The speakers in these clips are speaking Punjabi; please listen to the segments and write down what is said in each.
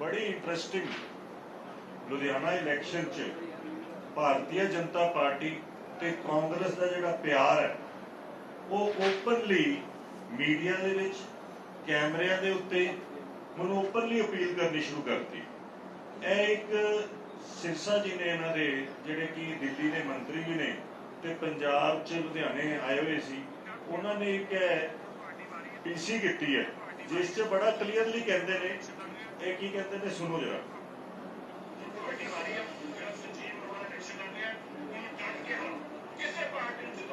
ਬੜੀ ਇੰਟਰਸਟਿੰਗ ਲੁਧਿਆਣਾ ਇਲੈਕਸ਼ਨ 'ਚ ਭਾਰਤੀ ਜਨਤਾ ਪਾਰਟੀ ਤੇ ਕਾਂਗਰਸ ਦਾ ਜਿਹੜਾ ਪਿਆਰ ਹੈ ਉਹ ਓਪਨਲੀ ਮੀਡੀਆ ਦੇ ਵਿੱਚ ਕੈਮਰਿਆਂ ਦੇ ਉੱਤੇ ਮੈਨੂੰ ਓਪਨਲੀ ਅਪੀਲ ਕਰਨੀ ਸ਼ੁਰੂ ਕਰਤੀ ਇਹ ਇੱਕ ਸਿਰਸਾ ਜੀ ਨੇ ਇਹਨਾਂ ਦੇ ਜਿਹੜੇ ਕਿ ਦਿੱਲੀ ਦੇ ਮੰਤਰੀ ਵੀ ਨੇ ਤੇ ਪੰਜਾਬ 'ਚ ਲੁਧਿਆਣੇ ਆਏ ਹੋਏ ਸੀ ਉਹਨਾਂ ਨੇ ਇੱਕ ਪੀਸੀ ਕੀਤੀ ਹੈ ਜਿਸ 'ਚ ਬੜਾ ਕਲੀਅਰਲੀ ਕਹਿੰਦੇ ਨੇ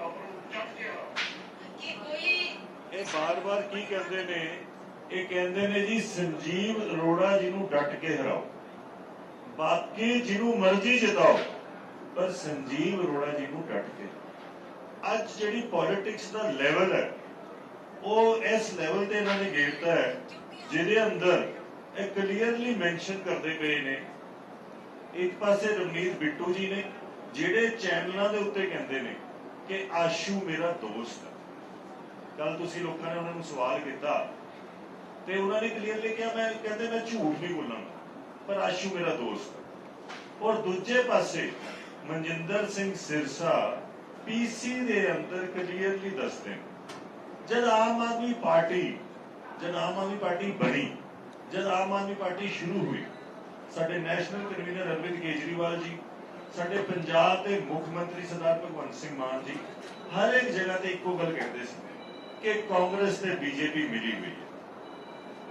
ਉਹਨੂੰ ਡਟ ਕੇ ਹਰਾਓ ਕਿ ਕੋਈ ਇਹ ਬਾਰ-ਬਾਰ ਕੀ ਕਹਿੰਦੇ ਨੇ? ਇਹ ਕਹਿੰਦੇ ਨੇ ਜੀ ਸੰਜੀਵ ਅਰੋੜਾ ਜੀ ਨੂੰ ਡਟ ਕੇ ਹਰਾਓ। ਬਾਕੀ ਜਿਹਨੂੰ ਮਰਜ਼ੀ ਜਿਤਾਓ ਪਰ ਸੰਜੀਵ ਅਰੋੜਾ ਜੀ ਨੂੰ ਡਟ ਕੇ। ਅੱਜ ਜਿਹੜੀ ਪੋਲਿਟਿਕਸ ਦਾ ਲੈਵਲ ਹੈ ਉਹ ਇਸ ਲੈਵਲ ਤੇ ਇਹਨਾਂ ਨੇ ਗੇਰਤਾ ਹੈ ਜਿਹਦੇ ਅੰਦਰ ਇਹ ਕਲੀਅਰਲੀ ਮੈਂਸ਼ਨ ਕਰਦੇ ਪਏ ਨੇ। ਇੱਕ ਪਾਸੇ ਰਵਨੀਤ ਬਿੱਟੂ ਜੀ ਨੇ, ਜਿਹੜੇ ਚੈਨਲਾਂ ਦੇ ਉੱਤੇ ਕਹਿੰਦੇ ਨੇ ਕਿ ਆਸ਼ੂ ਮੇਰਾ ਦੋਸਤ। ਹੈ ਕੱਲ ਤੁਸੀਂ ਲੋਕਾਂ ਨੇ ਉਹਨਾਂ ਨੂੰ ਸਵਾਲ ਕੀਤਾ ਤੇ ਉਹਨਾਂ ਨੇ ਕਲੀਅਰਲੀ ਕਿਹਾ, ਮੈਂ ਕਹਿੰਦੇ ਮੈਂ ਝੂਠ ਨਹੀਂ ਬੋਲਾਂਗਾ ਪਰ ਆਸ਼ੂ ਮੇਰਾ ਦੋਸਤ। ਹੈ ਔਰ ਦੂਜੇ ਪਾਸੇ ਮਨਜਿੰਦਰ ਸਿੰਘ ਸਿਰਸਾ ਪੀਸੀ ਦੇ ਅੰਦਰ ਕਲੀਅਰਲੀ ਦੱਸਦੇ ਨੇ, ਜਦ ਆਮ ਆਦਮੀ ਪਾਰਟੀ, ਜਦ ਆਮ ਆਦਮੀ ਪਾਰਟੀ ਬਣੀ ਜਦ ਆਮ ਆਦਮੀ ਪਾਰਟੀ ਸ਼ੁਰੂ ਹੋਈ, ਸਾਡੇ ਨੈਸ਼ਨਲ ਕਨਵੀਨਰ ਅਰਵਿੰਦ ਕੇਜਰੀਵਾਲ ਜੀ, ਸਾਡੇ ਪੰਜਾਬ ਦੇ ਮੁੱਖ ਮੰਤਰੀ ਸਰਦਾਰ ਭਗਵੰਤ ਸਿੰਘ ਮਾਨ ਜੀ, ਹਰ ਇੱਕ ਜਗ੍ਹਾ ਤੇ ਇੱਕੋ ਗੱਲ ਕਹਿੰਦੇ ਸੀ ਕਿ ਕਾਂਗਰਸ ਤੇ ਬੀਜੇਪੀ ਮਿਲੀ ਹੋਈ ਹੈ।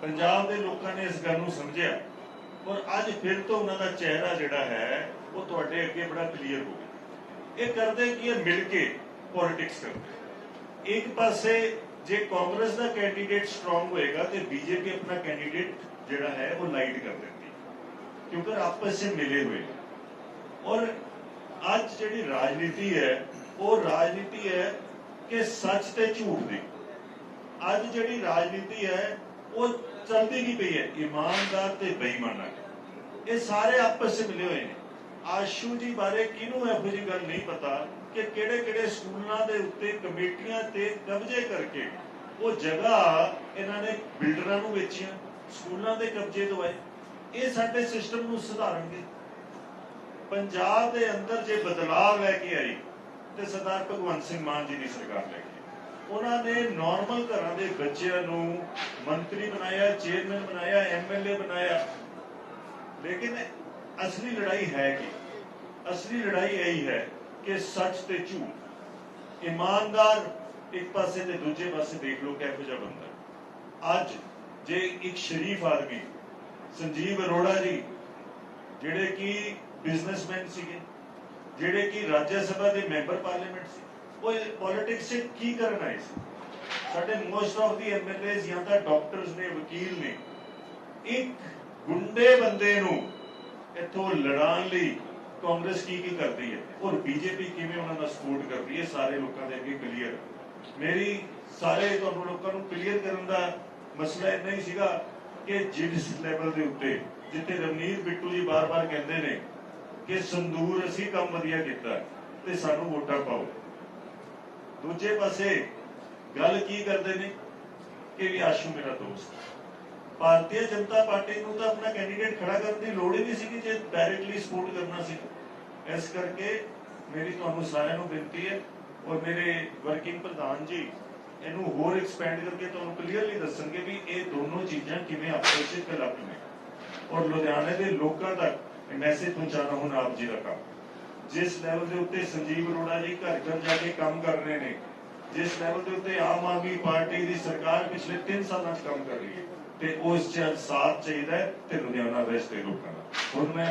ਪੰਜਾਬ ਦੇ ਲੋਕਾਂ ਨੇ ਇਸ ਗੱਲ ਨੂੰ ਸਮਝਿਆ ਔਰ ਅੱਜ ਫਿਰ ਤੋਂ ਉਹਨਾਂ ਦਾ ਚਿਹਰਾ ਜਿਹੜਾ ਹੈ, ਉਹ ਤੁਹਾਡੇ ਅੱਗੇ ਬੜਾ ਕਲੀਅਰ ਹੋ ਗਿਆ। ਇਹ ਕਰਦੇ ਕੀ ਹੈ? ਮਿਲ ਕੇ ਪੋਲਿਟਿਕਸ ਕਰਦੇ। ਇੱਕ ਪਾਸੇ ਜੇ ਕਾਂਗਰਸ ਦਾ ਕੈਂਡੀਡੇਟ ਸਟਰੋਂਗ ਹੋਏਗਾ ਤੇ ਬੀਜੇਪੀ ਆਪਣਾ ਕੈਂਡੀਡੇਟ ਜਿਹੜਾ ਹੈ ਉਹ ਲਾਈਟ ਕਰ ਦਿੰਦੀ। ਕਿਉਂਕਿ ਆਪਸ ਵਿੱਚ ਮਿਲੇ ਹੋਏ ਔਰ ਅੱਜ ਜਿਹੜੀ ਰਾਜਨੀਤੀ ਹੈ, ਉਹ ਰਾਜਨੀਤੀ ਹੈ ਕਿ ਸੱਚ ਤੇ ਝੂਠ ਦੀ। ਅੱਜ ਜਿਹੜੀ ਰਾਜਨੀਤੀ ਹੈ, ਉਹ ਚਲਦੀ ਕੀ ਪਈ ਹੈ? ਇਮਾਨਦਾਰ ਤੇ ਬੇਈਮਾਨਾਂ ਇਹ ਸਾਰੇ ਆਪਸ ਵਿੱਚ ਮਿਲੇ ਹੋਏ ਨੇ। ਆਸ਼ੂ ਜੀ ਬਾਰੇ ਕਿਹਨੂੰ ਇਹੋ ਜਿਹੀ ਗੱਲ ਨਹੀਂ ਪਤਾ ਕਿ ਕਿਹੜੇ ਕਿਹੜੇ ਸਕੂਲਾਂ ਦੇ ਉੱਤੇ ਕਮੇਟੀਆਂ ਤੇ ਕਬਜ਼ੇ ਕਰਕੇ ਉਹ ਜਗ੍ਹਾ ਇਹਨਾਂ ਨੇ ਬਿਲਡਰਾਂ ਨੂੰ ਵੇਚੀਆਂ, ਸਕੂਲਾਂ ਦੇ ਕਬਜ਼ੇ ਦਵਾਏ ਇਹ ਸਾਡੇ ਸਿਸਟਮ ਨੂੰ ਸੁਧਾਰਨਗੇ। ਪੰਜਾਬ ਦੇ ਅੰਦਰ ਜੇ ਬਦਲਾਅ ਲੈ ਕੇ ਆਈ ਤੇ ਸਰਦਾਰ ਭਗਵੰਤ ਸਿੰਘ ਮਾਨ ਜੀ ਦੀ ਸਰਕਾਰ ਲੈ ਕੇ ਆਈ। ਉਹਨਾਂ ਨੇ ਨਾਰਮਲ ਘਰਾਂ ਦੇ ਬੱਚਿਆਂ ਨੂੰ ਮੰਤਰੀ ਬਣਾਇਆ ਚੇਅਰਮੈਨ ਬਣਾਇਆ ਐਮਐਲਏ ਬਣਾਇਆ। ਲੇਕਿਨ ਅਸਲੀ ਲੜਾਈ ਹੈ ਕੀ? ਅਸਲੀ ਲੜਾਈ ਇਹ ਹੈ ਕਿ ਸੱਚ ਤੇ ਝੂਠ। ਇਮਾਨਦਾਰ ਇੱਕ ਪਾਸੇ ਤੇ ਦੂਜੇ ਪਾਸੇ ਦੇਖ ਲਓ ਕਿਹੋ ਜਿਹਾ ਬੰਦਾ ਅੱਜ ਜੇ ਇੱਕ ਸ਼ਰੀਫ ਆਦਮੀ, ਸੰਜੀਵ ਅਰੋੜਾ ਜੀ, ਜਿਹੜੇ ਕਿ ਬਿਜ਼ਨਸਮੈਨ ਸੀਗੇ, ਜਿਹੜੇ ਕਿ ਰਾਜ ਸਭਾ ਦੇ ਮੈਂਬਰ ਪਾਰਲੀਮੈਂਟ ਸੀ, ਉਹ ਪੋਲਿਟਿਕਸ 'ਚ ਕੀ ਕਰਨ ਆਏ ਸੀ? ਸਾਡੇ ਮੋਸਟ ਆਫ ਦੀ ਐਮਐਲਏਜ਼ ਜਾਂ ਤਾਂ ਡਾਕਟਰਸ ਨੇ, ਵਕੀਲ ਨੇ, ਇੱਕ ਗੁੰਡੇ ਬੰਦੇ ਨੂੰ ਇੱਥੋਂ ਲੜਾਉਣ ਲਈ ਕਾਂਗਰਸ ਕੀ ਕੀ ਕਰਦੀ ਹੈ? ਔਰ ਬੀਜੇਪੀ ਕਿਵੇਂ ਉਹਨਾਂ ਦਾ ਸਪੋਰਟ ਕਰਦੀ ਹੈ? ਸਾਰੇ ਲੋਕਾਂ ਦੇ ਅੱਗੇ ਕਲੀਅਰ ਮੇਰੀ ਸਾਰੇ ਤੁਹਾਨੂੰ ਲੋਕਾਂ ਨੂੰ ਕਲੀਅਰ ਕਰਨ ਦਾ ਮਸਲਾ ਇੰਨਾ ਹੀ ਸੀਗਾ ਕਿ ਜਿਸ ਲੈਵਲ ਦੇ ਉੱਤੇ, ਜਿੱਥੇ ਰਵਨੀਤ ਬਿੱਟੂ ਜੀ ਬਾਰ-ਬਾਰ ਕਹਿੰਦੇ ਨੇ ਕਿ ਸੰਦੂਰ ਅਸੀਂ ਕੰਮ ਵਧੀਆ ਕੀਤਾ ਤੇ ਸਾਨੂੰ ਵੋਟਾਂ ਪਾਓ। ਦੂਜੇ ਪਾਸੇ ਗੱਲ ਕੀ ਕਰਦੇ ਨੇ? ਕਿ ਵੀ ਆਸ਼ੂ ਮੇਰਾ ਦੋਸਤ। ਭਾਰਤੀ ਜਨਤਾ ਪਾਰਟੀ ਨੂੰ ਤਾਂ ਆਪਣਾ ਕੈਂਡੀਡੇਟ ਖੜਾ ਕਰਨ ਦੀ ਲੋੜ ਹੀ ਨਹੀਂ ਸੀ ਕਿ ਜੇ ਡਾਇਰੈਕਟਲੀ ਸਪੋਰਟ ਕਰਨਾ ਸੀ। ਇਸ ਕਰਕੇ ਮੇਰੀ ਤੁਹਾਨੂੰ ਸਾਰਿਆਂ ਨੂੰ ਬੇਨਤੀ ਹੈ ਔਰ ਮੇਰੇ ਵਰਕਿੰਗ ਪ੍ਰਧਾਨ ਜੀ, ਇਹਨੂੰ ਹੋਰ ਐਕਸਪੈਂਡ ਕਰਕੇ ਤੁਹਾਨੂੰ ਕਲੀਅਰਲੀ ਦੱਸਣਗੇ ਵੀ ਇਹ ਦੋਨੋਂ ਚੀਜ਼ਾਂ ਕਿਵੇਂ ਆਪਸ ਵਿੱਚ ਕਲੱਪ ਨੇ ਔਰ ਲੁਧਿਆਣੇ ਦੇ ਲੋਕਾਂ ਤੱਕ ਮੈਸੇਜ ਪਹੁੰਚਾਉਣਾ ਹੁਣ ਆਪ ਜੀ ਦਾ ਕੰਮ। ਜਿਸ ਲੈਵਲ ਦੇ ਉੱਤੇ ਸੰਜੀਵ ਅਰੋੜਾ ਜੀ ਘਰ ਘਰ ਜਾ ਕੇ ਕੰਮ ਕਰ ਰਹੇ ਨੇ ਜਿਸ ਲੈਵਲ ਦੇ ਉੱਤੇ ਆਮ ਆਦਮੀ ਪਾਰਟੀ ਦੀ ਸਰਕਾਰ ਪਿਛਲੇ 3 ਸਾਲਾਂ 'ਚ ਕੰਮ ਕਰ ਰਹੀ ਹੈ, ਤੇ ਉਸ 'ਚ ਅੱਜ ਸਾਥ ਚਾਹੀਦਾ ਹੈ ਤੇ ਲੁਧਿਆਣਾ ਵੈਸਟ ਦੇ ਲੋਕਾਂ ਦਾ। ਹੁਣ ਮੈਂ